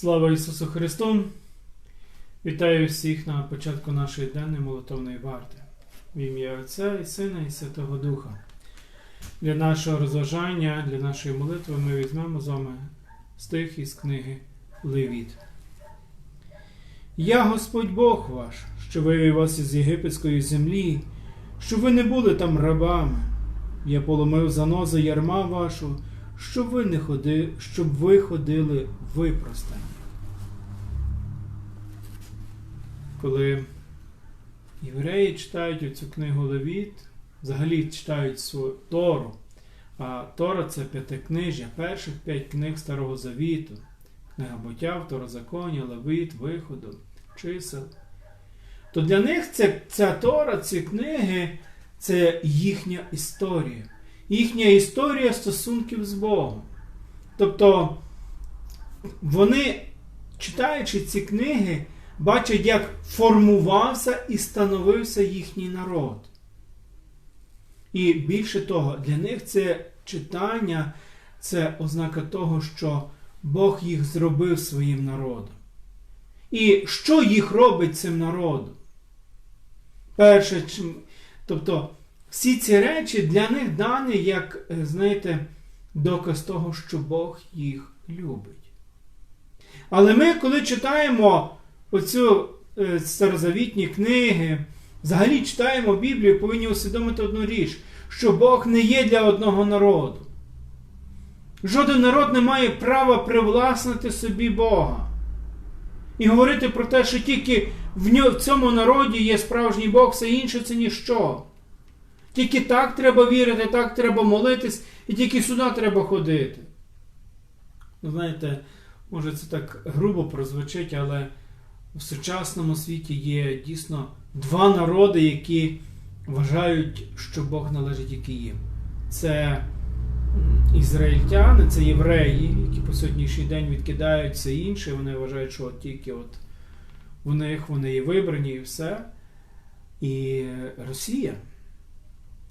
Слава Ісусу Христу! Вітаю всіх на початку нашої денної молитовної варти. В ім'я Отця і Сина і Святого Духа. Для нашого розважання, для нашої молитви ми візьмемо з вами стих із книги Левіт. Я Господь Бог ваш, що вивів вас із єгипетської землі, щоб ви не були там рабами. Я поломив занози ярма вашу, щоб ви не ходи, щоб ви ходили випростані. Коли євреї читають оцю книгу Левіт, взагалі читають свою Тору, а Тора це п'ятикнижжя, перших п'ять книг Старого Завіту, книга буття, Второзаконня, Левіт, Виходу, чисел. То для них ця, ця Тора, ці книги це їхня історія. Їхня історія стосунків з Богом. Тобто вони, читаючи ці книги, бачать, як формувався і становився їхній народ. І більше того, для них це читання це ознака того, що Бог їх зробив своїм народом. І що їх робить цим народом? Перше, тобто, всі ці речі для них дані як, е, знаєте, доказ того, що Бог їх любить. Але ми, коли читаємо оцю е, старозавітні книги, взагалі читаємо Біблію, повинні усвідомити одну річ, що Бог не є для одного народу. Жоден народ не має права привласнити собі Бога. І говорити про те, що тільки в, цьому народі є справжній Бог, все інше це ніщо. Тільки так треба вірити, так треба молитись, і тільки сюди треба ходити. Ну, знаєте, може це так грубо прозвучить, але в сучасному світі є дійсно два народи, які вважають, що Бог належить тільки їм. Це ізраїльтяни, це євреї, які по сьогоднішній день відкидають все інше. Вони вважають, що от тільки от в них вони є вибрані і все. І Росія,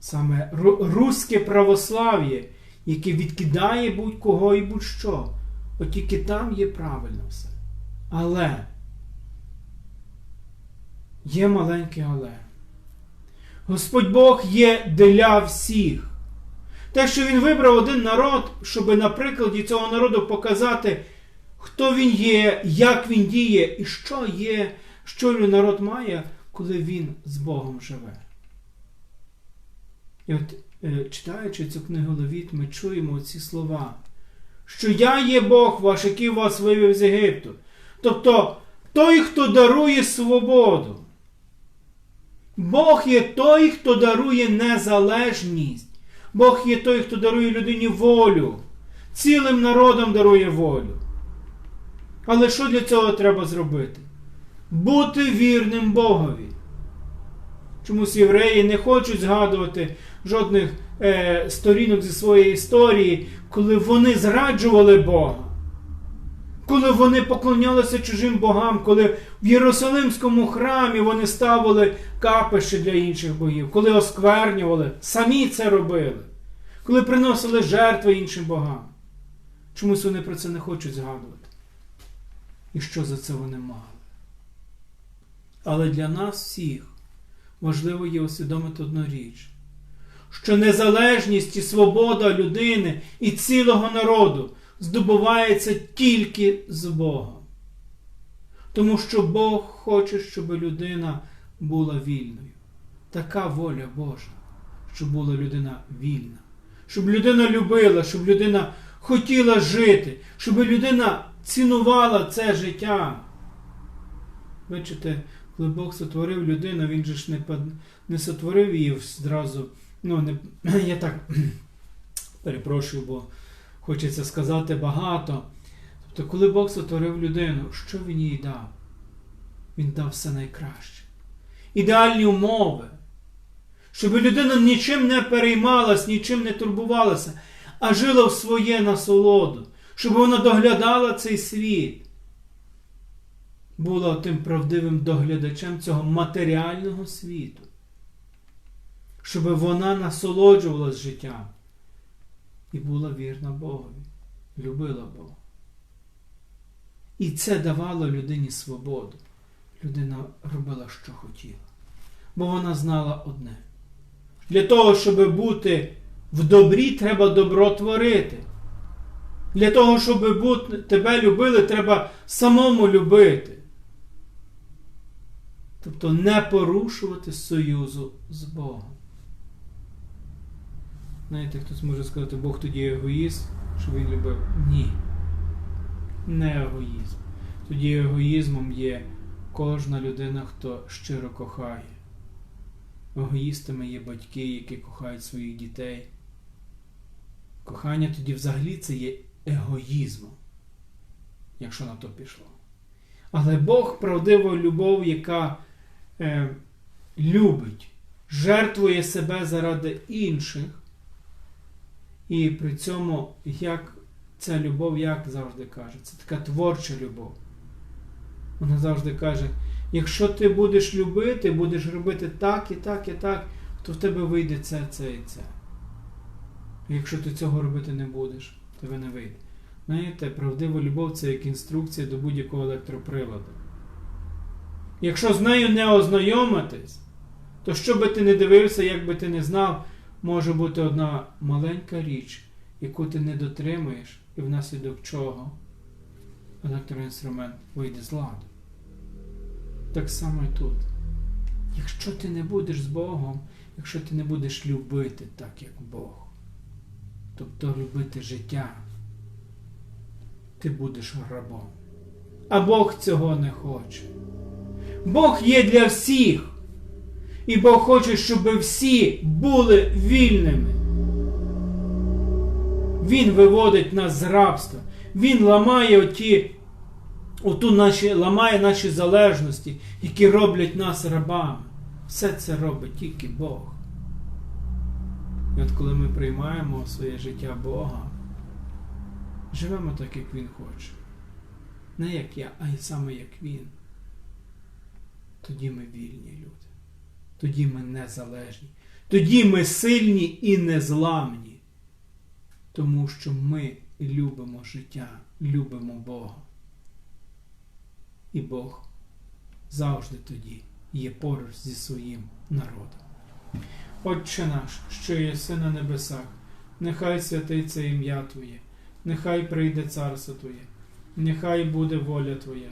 саме руське православ'я, яке відкидає будь-кого і будь-що. От тільки там є правильно все. Але є маленьке але. Господь Бог є для всіх. Те, що Він вибрав один народ, щоб на прикладі цього народу показати, хто він є, як він діє і що є, що народ має, коли він з Богом живе. І от, е, читаючи цю книгу Левіт, ми чуємо ці слова, що я є Бог ваш, який вас вивів з Єгипту. Тобто той, хто дарує свободу. Бог є той, хто дарує незалежність. Бог є той, хто дарує людині волю. Цілим народам дарує волю. Але що для цього треба зробити? Бути вірним Богові. Чомусь євреї не хочуть згадувати жодних е, сторінок зі своєї історії, коли вони зраджували Бога. Коли вони поклонялися чужим богам, коли в Єрусалимському храмі вони ставили капище для інших богів, коли осквернювали, самі це робили, коли приносили жертви іншим богам. Чомусь вони про це не хочуть згадувати. І що за це вони мали? Але для нас всіх важливо є усвідомити одну річ, що незалежність і свобода людини і цілого народу здобувається тільки з Богом. Тому що Бог хоче, щоб людина була вільною. Така воля Божа, щоб була людина вільна, щоб людина любила, щоб людина хотіла жити, щоб людина цінувала це життя. Бачите, коли Бог сотворив людину, він же ж не, не сотворив її зразу. Ну, не, я так перепрошую, бо хочеться сказати багато. Тобто, коли Бог сотворив людину, що він їй дав? Він дав все найкраще. Ідеальні умови. Щоб людина нічим не переймалась, нічим не турбувалася, а жила в своє насолоду, щоб вона доглядала цей світ. Була тим правдивим доглядачем цього матеріального світу. Щоб вона насолоджувалась життям і була вірна Богові, любила Бога. І це давало людині свободу. Людина робила, що хотіла. Бо вона знала одне. Для того, щоб бути в добрі, треба добро творити. Для того, щоб бути, тебе любили, треба самому любити. Тобто не порушувати союзу з Богом. Знаєте, хтось може сказати, Бог тоді егоїст, що він любив. Ні. Не егоїзм. Тоді егоїзмом є кожна людина, хто щиро кохає. Егоїстами є батьки, які кохають своїх дітей. Кохання тоді взагалі це є егоїзмом, якщо на то пішло. Але Бог правдива любов, яка е, любить, жертвує себе заради інших. І при цьому, як ця любов, як завжди каже, це така творча любов. Вона завжди каже: якщо ти будеш любити, будеш робити так і так і так, то в тебе вийде це, це і це. Якщо ти цього робити не будеш, тебе не вийде. Знаєте, правдива любов це як інструкція до будь-якого електроприладу. Якщо з нею не ознайомитись, то що би ти не дивився, як би ти не знав, може бути одна маленька річ, яку ти не дотримуєш, і внаслідок чого електроінструмент вийде з ладу. Так само і тут. Якщо ти не будеш з Богом, якщо ти не будеш любити так, як Бог, тобто любити життя, ти будеш рабом. А Бог цього не хоче. Бог є для всіх. І Бог хоче, щоб всі були вільними. Він виводить нас з рабства. Він ламає оті, оту наші, ламає наші залежності, які роблять нас рабами. Все це робить тільки Бог. І от коли ми приймаємо своє життя Бога, живемо так, як Він хоче. Не як я, а й саме як Він. Тоді ми вільні люди. Тоді ми незалежні. Тоді ми сильні і незламні. Тому що ми любимо життя, любимо Бога. І Бог завжди тоді є поруч зі своїм народом. Отче наш, що єси на небесах, нехай святиться ім'я Твоє, нехай прийде царство Твоє, нехай буде воля Твоя,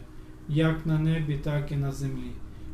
як на небі, так і на землі.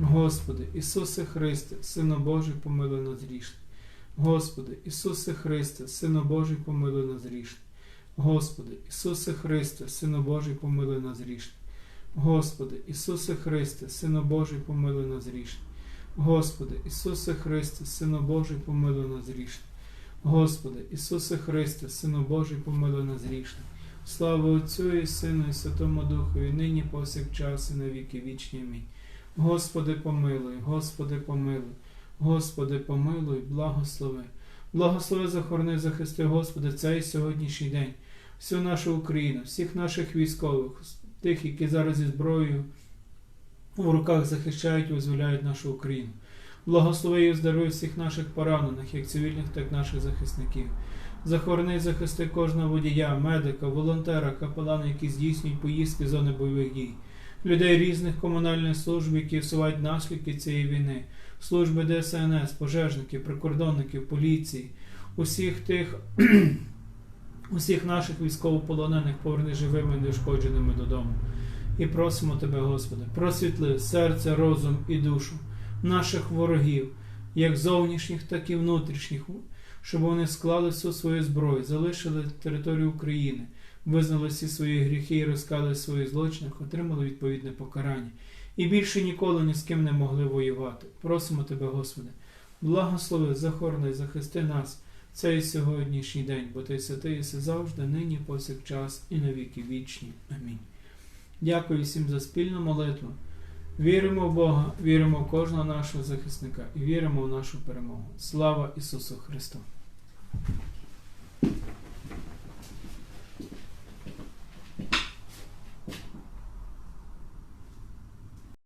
Господи, Ісусе Христе, Сину Божий, помилуй нас грішних. Господи, Ісусе Христе, Сину Божий, помилуй нас грішних. Господи, Ісусе Христе, Сину Божий, помилуй нас грішних. Господи, Ісусе Христе, Сину Божий, помилуй нас грішних. Господи, Ісусе Христе, Сину Божий, помилуй нас грішних. Господи, Ісусе Христе, Сину Божий, помилуй нас грішних. Слава Отцю і Сину, і Святому Духу, і нині повсякчас, і на віки вічні. Амінь. Господи, помилуй, Господи, помилуй, Господи, помилуй, благослови. Благослови, захорони, захисти, Господи, цей сьогоднішній день, всю нашу Україну, всіх наших військових, тих, які зараз зі зброєю в руках захищають і визволяють нашу Україну. Благослови і здоров'я всіх наших поранених, як цивільних, так і наших захисників. Захорони, захисти кожного водія, медика, волонтера, капелана, які здійснюють поїздки зони бойових дій, людей різних комунальних служб, які всувають наслідки цієї війни, служби ДСНС, пожежників, прикордонників, поліції, усіх тих, усіх наших військовополонених поверни живими і неушкодженими додому. І просимо Тебе, Господи, просвітли серце, розум і душу наших ворогів, як зовнішніх, так і внутрішніх, щоб вони склали всю свою зброю, залишили територію України, визнали всі свої гріхи і розкали свої злочини, отримали відповідне покарання. І більше ніколи ні з ким не могли воювати. Просимо Тебе, Господи, благослови, захорони, захисти нас цей сьогоднішній день, бо Ти святий єси завжди, нині, повсякчас і на віки вічні. Амінь. Дякую всім за спільну молитву. Віримо в Бога, віримо в кожного нашого захисника і віримо в нашу перемогу. Слава Ісусу Христу!